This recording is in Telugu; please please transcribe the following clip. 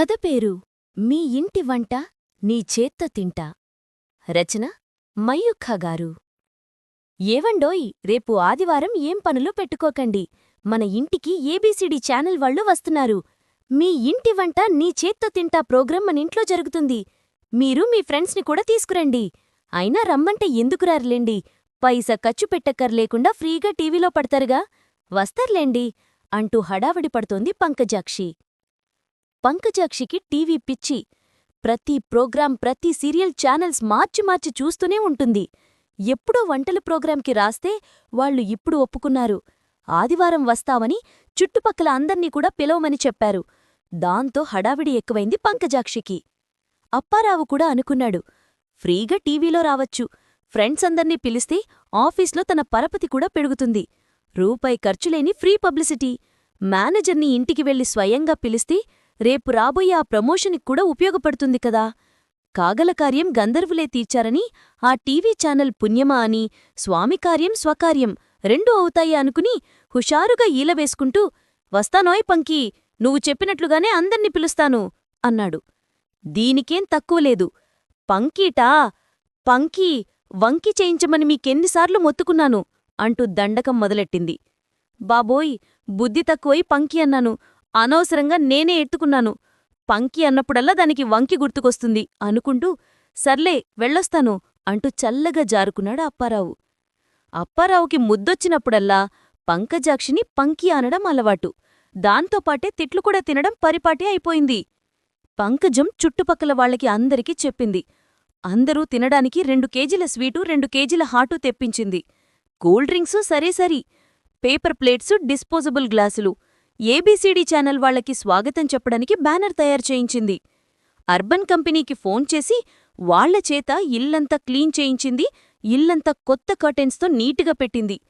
కథ పేరు మీ ఇంటి వంట నీ చేత్తో తింటా. రచన మయూఖ గారు. ఏవండోయ్ రేపు ఆదివారం ఏం పనులు పెట్టుకోకండి. మన ఇంటికి ఏబీసీడీ ఛానల్ వాళ్ళు వస్తున్నారు. మీ ఇంటి వంట నీ చేత్త తింటా ప్రోగ్రాం మనింట్లో జరుగుతుంది. మీరు మీ ఫ్రెండ్స్ని కూడా తీసుకురండి. అయినా రమ్మంటే ఎందుకు రారులేండి? పైసా ఖర్చు పెట్టక్కర్లేకుండా ఫ్రీగా టీవీలో పడతారుగా? వస్తర్లేండి. అంటూ హడావిడి పడుతోంది పంకజాక్షి. పంకజాక్షికి టీవీ పిచ్చి. ప్రతి ప్రోగ్రాం ప్రతి సీరియల్ ఛానల్స్ మార్చి మార్చి చూస్తూనే ఉంటుంది. ఎప్పుడో వంటల ప్రోగ్రాంకి రాస్తే వాళ్ళు ఇప్పుడు ఒప్పుకున్నారు. ఆదివారం వస్తావని చుట్టుపక్కల అందర్నీ కూడా పిలవమని చెప్పారు. దాంతో హడావిడి ఎక్కువైంది పంకజాక్షికి. అప్పారావు కూడా అనుకున్నాడు. ఫ్రీగా టీవీలో రావచ్చు. ఫ్రెండ్స్ అందర్నీ పిలిస్తే ఆఫీస్లో తన పరపతి కూడా పెరుగుతుంది. రూపాయి ఖర్చులేని ఫ్రీ పబ్లిసిటీ. మేనేజర్ని ఇంటికి వెళ్ళి స్వయంగా పిలిస్తే రేపు రాబోయే ఆ ప్రమోషన్కి కూడా ఉపయోగపడుతుంది కదా. కాగల కార్యం గంధర్వులే తీర్చారని ఆ టీవీ ఛానల్ పుణ్యమా అని స్వామి కార్యం స్వకార్యం రెండూ అవుతాయి అనుకుని హుషారుగా ఈలవేసుకుంటూ వస్తానోయ్ పంకీ నువ్వు చెప్పినట్లుగానే అందర్నీ పిలుస్తాను అన్నాడు. దీనికేం తక్కువలేదు పంకీటా పంకీ వంకి చేయించమని మీకెన్నిసార్లు మొత్తుకున్నాను అంటూ దండకం మొదలెట్టింది. బాబోయ్ బుద్ధి తక్కువై పంకి అన్నాను. అనవసరంగా నేనే ఎత్తుకున్నాను. పంకి అన్నప్పుడల్లా దానికి వంకి గుర్తుకొస్తుంది. అనుకుంటూ సర్లే వెళ్ళొస్తాను అంటూ చల్లగా జారుకున్నాడు అప్పారావు. అప్పారావుకి ముద్దొచ్చినప్పుడల్లా పంకజాక్షిని పంకి అనడం అలవాటు. దాంతోపాటే తిట్లు కూడా తినడం పరిపాటి అయిపోయింది. పంకజం చుట్టుపక్కల వాళ్ళకి అందరికీ చెప్పింది. అందరూ తినడానికి రెండు కేజీల స్వీటు రెండు కేజీల హాటు తెప్పించింది. కూల్ డ్రింక్సు సరే సరి. పేపర్ ప్లేట్సు డిస్పోజబుల్ గ్లాసులు. ఏబీసీడీ ఛానల్ వాళ్ళకి స్వాగతం చెప్పడానికి బ్యానర్ తయారు చేయించింది. అర్బన్ కంపెనీకి ఫోన్ చేసి వాళ్ళ చేత ఇల్లంతా క్లీన్ చేయించింది ఇల్లంతా కొత్త కర్టెన్స్తో నీటుగా పెట్టింది.